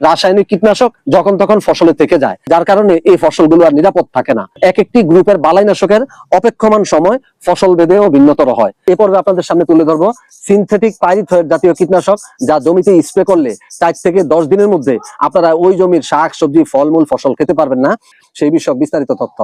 রাসায়নিক কীটনাশক যখন তখন ফসলে থেকে যায়। যার কারণে এই ফসলগুলো আর নিরাপদ থাকে না। এক একটি গ্রুপের বালাইনাশকের অপেক্ষমান সময় ফসল বেঁধেও ভিন্নতর হয়। এ পর্বে আপনাদের সামনে তুলে ধরবো সিনথেটিক পাইরিথয়েড জাতীয় কীটনাশক যা জমিতে স্প্রে করলে চার থেকে দশ দিনের মধ্যে আপনারা ওই জমির শাক, সবজি, ফলমূল, ফসল খেতে পারবেন না। সেই বিষয়ক বিস্তারিত তথ্য।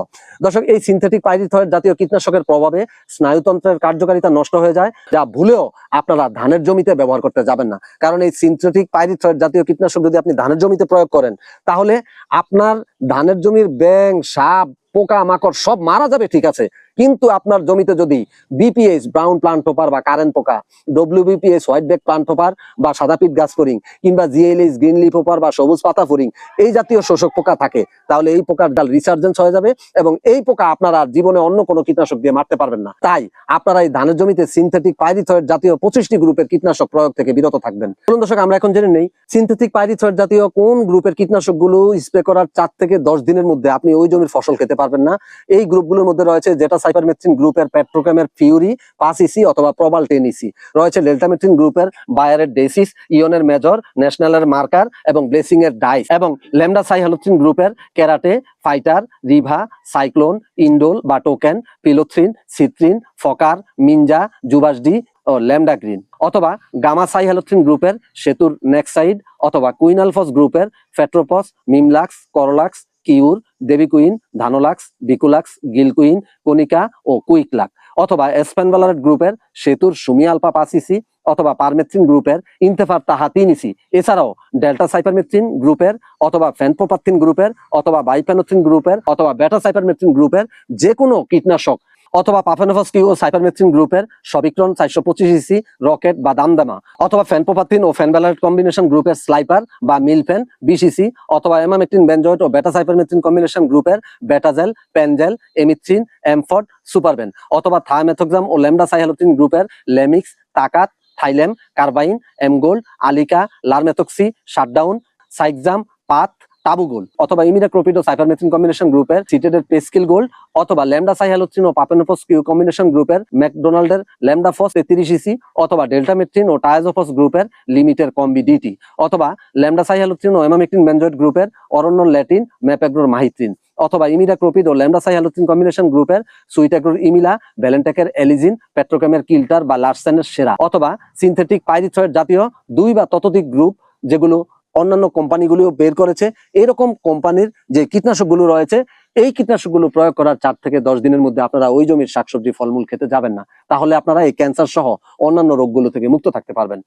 দর্শক, এই সিনথেটিক পাইরিথয়েড জাতীয় কীটনাশকের প্রভাবে স্নায়ুতন্ত্রের কার্যকারিতা নষ্ট হয়ে যায়, যা ভুলেও আপনারা ধানের জমিতে ব্যবহার করতে যাবেন না। কারণ এই সিনথেটিক পাইরিথয়েড জাতীয় কীটনাশক যদি আপনি ধানের জমিতে প্রয়োগ করেন, তাহলে আপনার ধানের জমির ব্যাং সাপ, পোকা, মাকড় সব মারা যাবে, ঠিক আছে। কিন্তু আপনার জমিতে যদি বিপিএস ব্রাউন প্লান্ট হোপার বা কারেন্ট পোকা WBPS white back plant hopper বা সাদাপিট গাছ ফরিং কিংবা জিএলএস গ্রিন লিফ হোপার বা সবুজ পাতা ফরিং এই জাতীয় শোষক পোকা থাকে, তাহলে এই পোকার ডাল রিসার্জেন্স হয়ে যাবে এবং এই পোকা আপনারা জীবনে অন্য কোনো কীটনাশক দিয়ে মারতে পারবেন না। তাই আপনারা এই ধানের জমিতে সিনথেটিক পাইরিথয়েড জাতীয় পঁচিশটি গ্রুপের কীটনাশক প্রয়োগ থেকে বিরত থাকবেন। চলুন দর্শক, আমরা এখন জেনে নেই সিনথেটিক পাইরিথয়েড জাতীয় কোন গ্রুপের কীটনাশকগুলো স্প্রে করার চার থেকে দশ দিনের মধ্যে আপনি ওই জমির ফসল খেতে পারবেন না। এই গ্রুপগুলোর মধ্যে রয়েছে যেটা সাইপারমেথ্রিন গ্রুপের পেট্রোকেমের ফিউরি, পাঁচ ইসি অথবা প্রবাল টেন ইসি। রয়েছে ডেল্টামেথ্রিন গ্রুপের বায়ারের ডেসিস ইয়নের মেজর, ন্যাশনালের মার্কার এবং ব্লেসিং এর ডাইস এবং ল্যামডা সাইহালোথ্রিন গ্রুপের ক্যারাটে, ফাইটার, রিভা, সাইক্লোন, ইন্ডোল বা টোকেন, পিলোথ্রিন সিট্রিন ফকার, মিনজা, জুবাসডি ও ল্যামডা গ্রিন অথবা গামা সাইহালোথ্রিন গ্রুপের সেতুর নেক্সাইড অথবা কুইনালফস গ্রুপের ফেট্রোপস, মিমলাক্স, করলাক্স কিউর, দেবী কুইন, ধানোলাক্স, বিকুলাক্স গিলকুইন কনিকা ও কুইকলাক। অথবা এসপেনভালারেট গ্রুপের সেতুর সুমি আলপা পাসিসি অথবা পারমেথ্রিন গ্রুপের ইন্তেফার তাহা তিন ইসি এছাড়াও ডেল্টা সাইপারমেথ্রিন গ্রুপের অথবা ফ্যানপোপাথিন গ্রুপের অথবা বাইপ্যানোথিন গ্রুপের অথবা বেটা সাইপারমেথ্রিন গ্রুপের যে কোনো কীটনাশক অথবা পাফেনোফাস কিউ ও সাইপারমেথ্রিন গ্রুপের সবিক্রন চারশো পঁচিশ ইসি, রকেট বা দামদামা, অথবা ফ্যানপোপাথিন ও ফ্যানভ্যালারেট কম্বিনেশন গ্রুপের স্লাইপার বা মিলফেন ইসি, অথবা এমামেথ্রিন বেনজয়েট ও বেটা সাইপারমেথ্রিন কম্বিনেশন গ্রুপের বেটাজেল, পেনজেল, এমিথ্রিন এমফর্ড সুপারবেন, অথবা থায়ামেথোক্সাম ও ল্যামডা সাইহালোথিন গ্রুপের লেমিক্স তাকাত, থাইলেম, কার্বাইন এমগোল্ড আলিকা, লারমেথক্সি, শাটডাউন সাইক্সাম পাথ টাবুগোল অথবা ইমিডাক্রোপিড ও সাইপারমেথ্রিন কম্বিনেশন গ্রুপের সিটেডের পেস্কিল গোল্ড অথবা ল্যামডা সাইহালোথ্রিন ও পাপেনোফস কিউ কম্বিনেশন গ্রুপের ম্যাকডোনাল্ডের ল্যামডা ফস তেত্রিশ ইসি অথবা ডেল্টামেট্রিন ও টায়াজোফস গ্রুপের লিমিটের কম্বি ডিটি অথবা ল্যামডা সাইহালোথ্রিন ও এমামেক্টিন বেনজয়েড গ্রুপের অরণ্য ল্যাটিন ম্যাপেগ্রোর মাহিত্রিন অথবা ইমিডাক্রোপিড ও ল্যামডা সাইহালোথ্রিন কম্বিনেশন গ্রুপের সুইটাগ্রোর ইমিলা, ভ্যালেন্টেকের এলিজিন পেট্রোকেমের কিল্টার বা লার্সেনের সেরা অথবা সিনথেটিক পাইরিথয়েড জাতীয় দুই বা ততোধিক গ্রুপ যেগুলো অন্যান্য কোম্পানিগুলিও বের করেছে। এরকম কোম্পানির যে কীটনাশকগুলো রয়েছে, এই কীটনাশকগুলো প্রয়োগ করার চার থেকে দশ দিনের মধ্যে আপনারা ওই জমির শাকসবজি, ফলমূল খেতে যাবেন না। তাহলে আপনারা এই ক্যান্সার সহ অন্যান্য রোগগুলো থেকে মুক্ত থাকতে পারবেন।